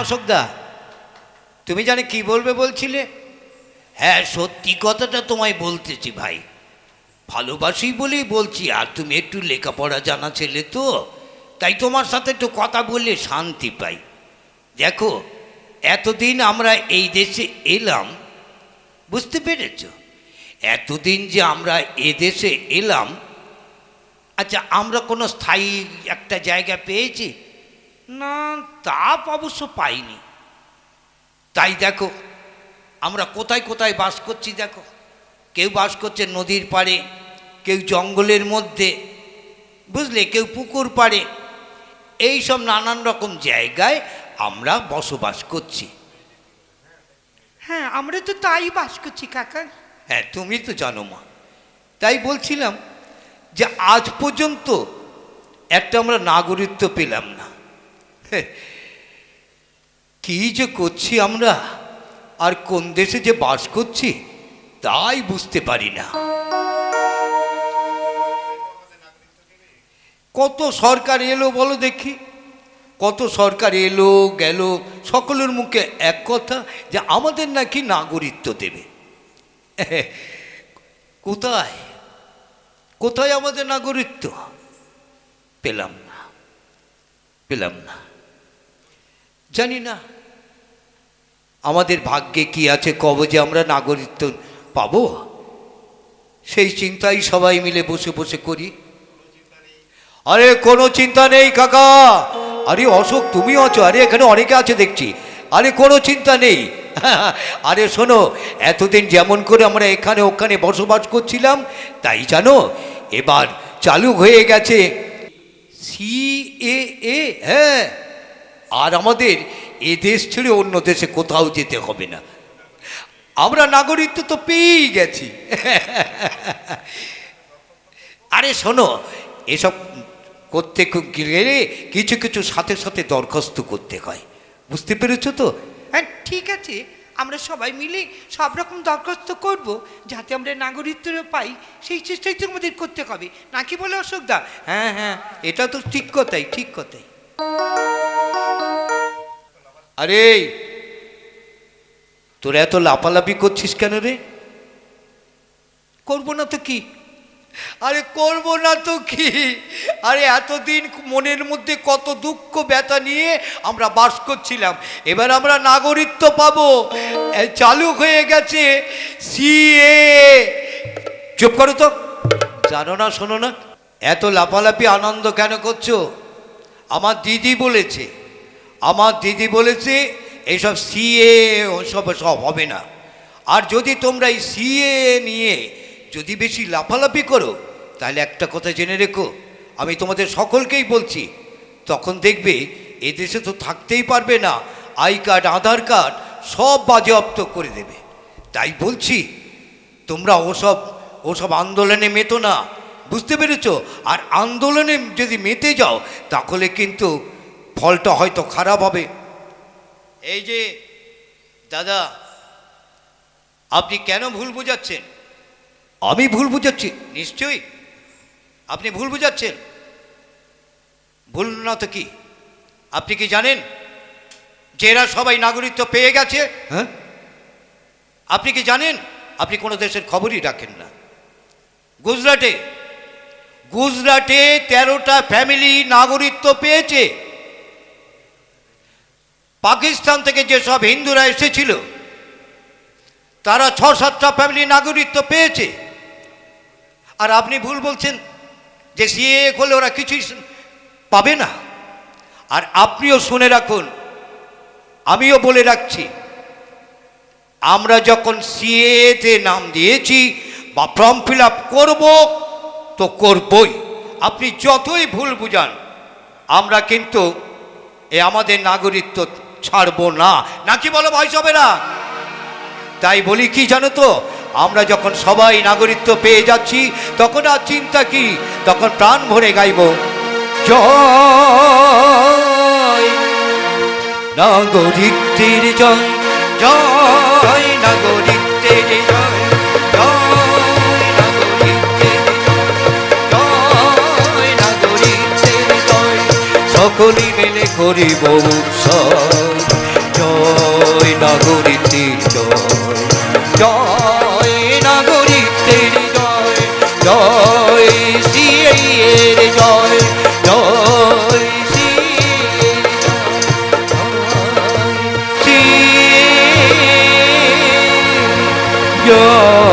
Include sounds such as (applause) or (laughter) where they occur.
অশোকদা, তুমি জানে কি বলবে বলছিলে? হ্যাঁ সত্যি কথাটা তোমায় বলতেছি ভাই। ভালোবাসি বলেই বলছি, আর তুমি একটু লেখাপড়া জানা ছেলে তো, তাই তোমার সাথে একটু কথা বললে শান্তি পাই। দেখো, এতদিন আমরা এই দেশে এলাম, বুঝতে পেরেছ? এতদিন যে আমরা এ দেশে এলাম আচ্ছা আমরা কোনো স্থায়ী একটা জায়গা পেয়েছি? না তা অবশ্য পাইনি। তাই দেখো আমরা কোথায় কোথায় বাস করছি দেখো। কেউ বাস করছে নদীর পাড়ে কেউ জঙ্গলের মধ্যে বুঝলে? কেউ পুকুর পাড়ে। এই সব নানান রকম জায়গায় আমরা বসবাস করছি। হ্যাঁ আমরা তো তাই বাস করছি কাকা। হ্যাঁ তুমি তো জানো মা। তাই বলছিলাম যে আজ পর্যন্ত একটা আমরা নাগরিকত্ব পেলাম না। (laughs) কি যে করছি আমরা? আর কোন দেশে যে বাস করছি, তাই বুঝতে পারি না। কত সরকার এলো বলো দেখি। কত সরকার এলো, গেল, সকলের মুখে এক কথা, যে আমাদের নাকি নাগরিকত্ব দেবে। (laughs) কোথায়? কোথায় আমাদের নাগরিকত্ব? পেলাম না। পেলাম না। জানি না। আমাদের ভাগ্যে কি আছে কবে যে আমরা নাগরিকত্ব পাবো? সেই চিন্তাই সবাই মিলে বসে বসে করি। আরে কোনো চিন্তা নেই কাকা। আরে অশোক, তুমিও আছো। আরে এখানে অনেকে আছে দেখছি। আরে কোনো চিন্তা নেই। (laughs) আরে শোনো, এতদিন যেমন করে আমরা এখানে ওখানে বসবাস করছিলাম, তাই জানো, এবার চালু হয়ে গেছে সি এ এ হ্যাঁ। আর আমাদের এ দেশ ছেড়ে অন্য দেশে কোথাও যেতে হবে না। আমরা নাগরিকত্ব তো পেয়েই গেছি। আরে শোনো এসব করতে গেলে কিছু কিছু সাথে সাথে দরখাস্ত করতে হয়। বুঝতে পেরেছ তো? হ্যাঁ ঠিক আছে। আমরা সবাই মিলে সব রকম দরখাস্ত করব যাতে আমরা নাগরিকত্ব পাই। সেই চেষ্টাই তো আমাদের করতে হবে। নাকি বলে অশোকদা? হ্যাঁ হ্যাঁ এটা তো ঠিক কথাই ঠিক কথাই। আরে, তোরা এত লাপালাপি করছিস কেন রে? করব না তো কি? আরে, করব না তো কি? আরে, এতদিন মনের মধ্যে কত দুঃখ, ব্যথা নিয়ে আমরা বাস করছিলাম। এবার আমরা নাগরিকত্ব পাবো। চালু হয়ে গেছে। সিএ। চুপ করো তো। জানো না, শোনো না। এত লাফালাফি, আনন্দ কেন করছ? আমার দিদি বলেছে আমার দিদি বলেছে এইসব সিএ ওসব সব হবে না। আর যদি তোমরা এই সিএ নিয়ে যদি বেশি লাফালাফি করো, তাহলে একটা কথা জেনে রেখো, আমি তোমাদের সকলকেই বলছি, তখন দেখবে এদেশে তো থাকতেই পারবে না, আই কার্ড, আধার কার্ড সব বাজেয়াপ্ত করে দেবে। তাই বলছি, তোমরা ওসব ওসব আন্দোলনে মেতো না, বুঝতে পেরেছ? আর আন্দোলনে যদি মেতে যাও, তাহলে কিন্তু ফলটা হয়তো খারাপ হবে। এই যে দাদা আপনি কেন ভুল বুঝাচ্ছেন? আমি ভুল বুঝাচ্ছি। নিশ্চয়ই। আপনি ভুল বুঝাচ্ছেন। ভুল না তো কি? আপনি কি জানেন যে এরা সবাই নাগরিকত্ব পেয়ে গেছে? হ্যাঁ? আপনি কি জানেন? আপনি কোনো দেশের খবরই রাখেন না। গুজরাটে গুজরাটে তেরোটা ফ্যামিলি নাগরিকত্ব পেয়েছে। পাকিস্তান থেকে যেসব হিন্দুরা এসেছিল, তারা ছ সাতটা ফ্যামিলি নাগরিকত্ব পেয়েছে। আর আপনি ভুল বলছেন যে সিএ করলে ওরা কিছুই পাবে না। আর আপনিও শুনে রাখুন, আমিও বলে রাখছি, আমরা যখন সিএতে নাম দিয়েছি বা ফর্ম ফিল আপ করব, তো করবই। আপনি যতই ভুল বুঝান, আমরা কিন্তু এ আমাদের নাগরিকত্ব ছাড়বো না। নাকি বলো ভাই সবেরা? তাই বলি কি জানো তো, আমরা যখন সবাই নাগরিকত্ব পেয়ে যাচ্ছি, তখন আর চিন্তা কি? তখন প্রাণ ভরে গাইব। জয়। নাগরিকদের জয় জয় সকলে মিলে করিব উৎসব। জয় জয়। নাগরিকদের জয়। জয় সিএর জয়। জয় সিএর জয়। জয়।